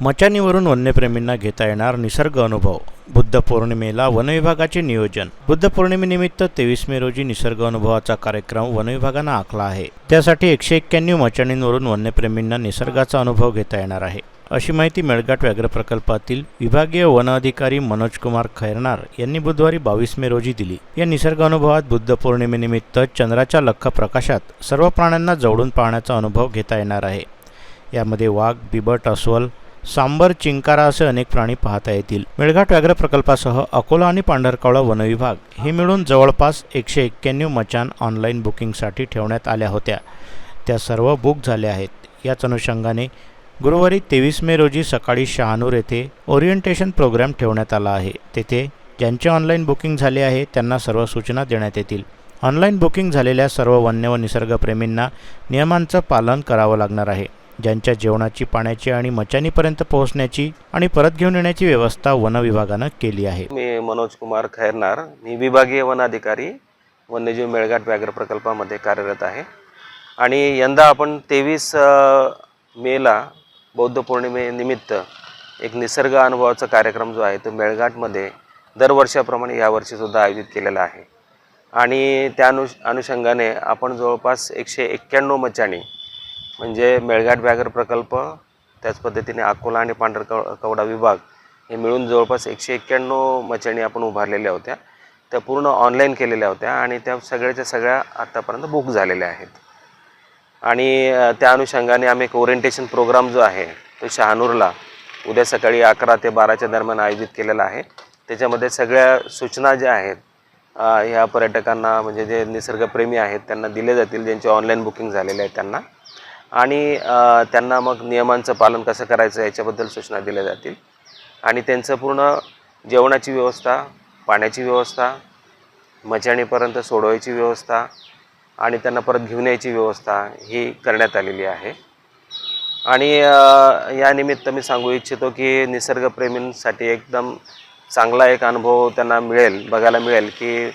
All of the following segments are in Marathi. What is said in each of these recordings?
मचानीवरून वन्यप्रेमींना घेता येणार निसर्ग अनुभव. बुद्ध पौर्णिमेला वनविभागाचे नियोजन. बुद्ध पौर्णिमेनिमित्त तेवीस मे रोजी निसर्ग अनुभवाचा कार्यक्रम वनविभागानं आखला आहे. त्यासाठी एकशे एक्क्याण्णव मचाणींवरून वन्यप्रेमींना निसर्गाचा अनुभव घेता येणार आहे. अशी माहिती मेळघाट व्याघ्र प्रकल्पातील विभागीय वन अधिकारी मनोज कुमार खैरनार यांनी बुधवारी बावीस मे रोजी दिली. या निसर्ग अनुभवात बुद्ध पौर्णिमेनिमित्त चंद्राच्या लख्ख प्रकाशात सर्व प्राण्यांना जवळून पाहण्याचा अनुभव घेता येणार आहे. यामध्ये वाघ बिबट अस्वल सांबर चिंकारा असे अनेक प्राणी पाहता येतील. मेळघाट व्याघ्र प्रकल्पासह अकोला आणि पांढरकवळा वनविभाग हे मिळून जवळपास एकशे एक्क्याण्णव मचान ऑनलाईन बुकिंगसाठी ठेवण्यात आल्या होत्या. त्या सर्व बुक झाल्या आहेत. याच अनुषंगाने गुरुवारी तेवीस मे रोजी सकाळी शहानूर येथे ओरिएंटेशन प्रोग्राम ठेवण्यात आला आहे. तेथे ज्यांचे ऑनलाईन बुकिंग झाले आहे त्यांना सर्व सूचना देण्यात येतील. ऑनलाईन बुकिंग झालेल्या सर्व वन्य व निसर्गप्रेमींना नियमांचं पालन करावं लागणार आहे. ज्यांच्या जेवणाची पाण्याची आणि मचानीपर्यंत पोहोचण्याची आणि परत घेऊन येण्याची व्यवस्था वन विभागानं केली आहे. मी मनोज कुमार खैरनार मी विभागीय वन अधिकारी वन्यजीव मेळघाट व्याघ्र प्रकल्पामध्ये कार्यरत आहे. आणि यंदा आपण तेवीस मेला बौद्ध पौर्णिमेनिमित्त एक निसर्ग अनुभवाचा कार्यक्रम जो आहे तो मेळघाटमध्ये दरवर्षाप्रमाणे यावर्षीसुद्धा आयोजित केलेला आहे. आणि त्या अनुष अनुषंगाने आपण जवळपास एकशे एक्क्याण्णव मचाणी म्हणजे मेळघाट व्याघ्र प्रकल्प त्याच पद्धतीने अकोला आणि पांढरकव कवडा विभाग हे मिळून जवळपास एकशे एक्क्याण्णव मचणी आपण उभारलेल्या होत्या. त्या पूर्ण ऑनलाईन केलेल्या होत्या आणि त्या सगळ्याच्या सगळ्या आत्तापर्यंत बुक झालेल्या आहेत. आणि त्या अनुषंगाने आम्ही एक ओरिएंटेशन प्रोग्राम जो आहे तो शहानूरला उद्या सकाळी अकरा ते बाराच्या दरम्यान आयोजित केलेला आहे. त्याच्यामध्ये सगळ्या सूचना ज्या आहेत ह्या पर्यटकांना म्हणजे जे निसर्गप्रेमी आहेत त्यांना दिले जातील ज्यांचे ऑनलाईन बुकिंग झालेले आहे त्यांना. आणि त्यांना मग नियमांचं पालन कसं करायचं याच्याबद्दल सूचना दिल्या जातील. आणि त्यांचं पूर्ण जेवणाची व्यवस्था पाण्याची व्यवस्था मचाणीपर्यंत सोडवायची व्यवस्था आणि त्यांना परत घेऊन यायची व्यवस्था ही करण्यात आलेली आहे. आणि यानिमित्त या निमित्त मी सांगू इच्छितो की निसर्गप्रेमींसाठी एकदम चांगला एक अनुभव त्यांना मिळेल बघायला मिळेल की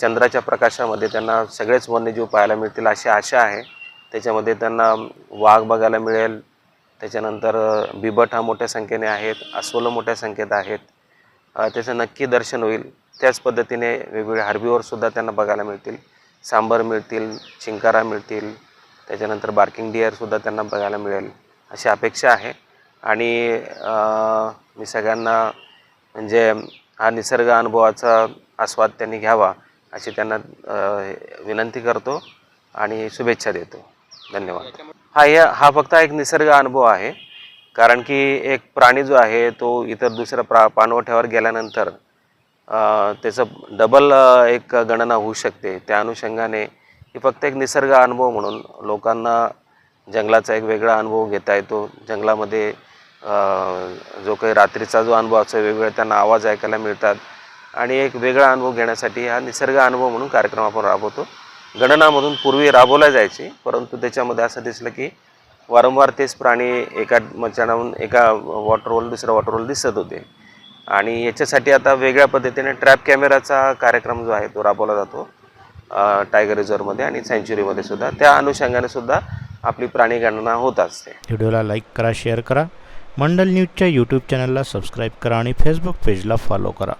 चंद्राच्या प्रकाशामध्ये त्यांना सगळेच वन्यजीव पाहायला मिळतील अशी आशा आहे. त्याच्यामध्ये त्यांना वाघ बघायला मिळेल. त्याच्यानंतर बिबट हा मोठ्या संख्येने आहेत. अस्वलं मोठ्या संख्येत आहेत. त्याचं नक्की दर्शन होईल. त्याच पद्धतीने वेगवेगळे हार्बीवरसुद्धा त्यांना बघायला मिळतील. सांबर मिळतील चिंकारा मिळतील. त्याच्यानंतर बार्किंग डिअरसुद्धा त्यांना बघायला मिळेल. अशी अपेक्षा आहे. आणि मी सगळ्यांना म्हणजे हा निसर्ग अनुभवाचा आस्वाद त्यांनी घ्यावा अशी त्यांना विनंती करतो आणि शुभेच्छा देतो. धन्यवाद. हा या हा फक्त एक निसर्ग अनुभव आहे. कारण की एक प्राणी जो आहे तो इतर दुसऱ्या प्रा पाणवठ्यावर गेल्यानंतर त्याचं डबल एक गणना होऊ शकते. त्या अनुषंगाने ही फक्त एक निसर्ग अनुभव म्हणून लोकांना जंगलाचा एक वेगळा अनुभव घेता येतो. जंगलामध्ये जो काही रात्रीचा जो अनुभव असतो वेगवेगळ्या त्यांना आवाज ऐकायला मिळतात. आणि एक वेगळा अनुभव घेण्यासाठी हा निसर्ग अनुभव म्हणून कार्यक्रम आपण राबवतो. गणनामधून पूर्वी राबवल्या जायची परंतु त्याच्यामध्ये असं दिसलं की वारंवार तेच प्राणी एका मचानाहून एका वॉटरवर दुसऱ्या वॉटरवर दिसत होते. आणि याच्यासाठी आता वेगळ्या पद्धतीने ट्रॅप कॅमेराचा कार्यक्रम जो आहे तो राबवला जातो टायगर रिझर्वमध्ये आणि सँच्युरीमध्ये सुद्धा. त्या अनुषंगाने सुद्धा आपली प्राणी गणना होत असते. व्हिडिओला लाईक करा शेअर करा. मंडल न्यूजच्या यूट्यूब चॅनलला सबस्क्राईब करा आणि फेसबुक पेजला फॉलो करा.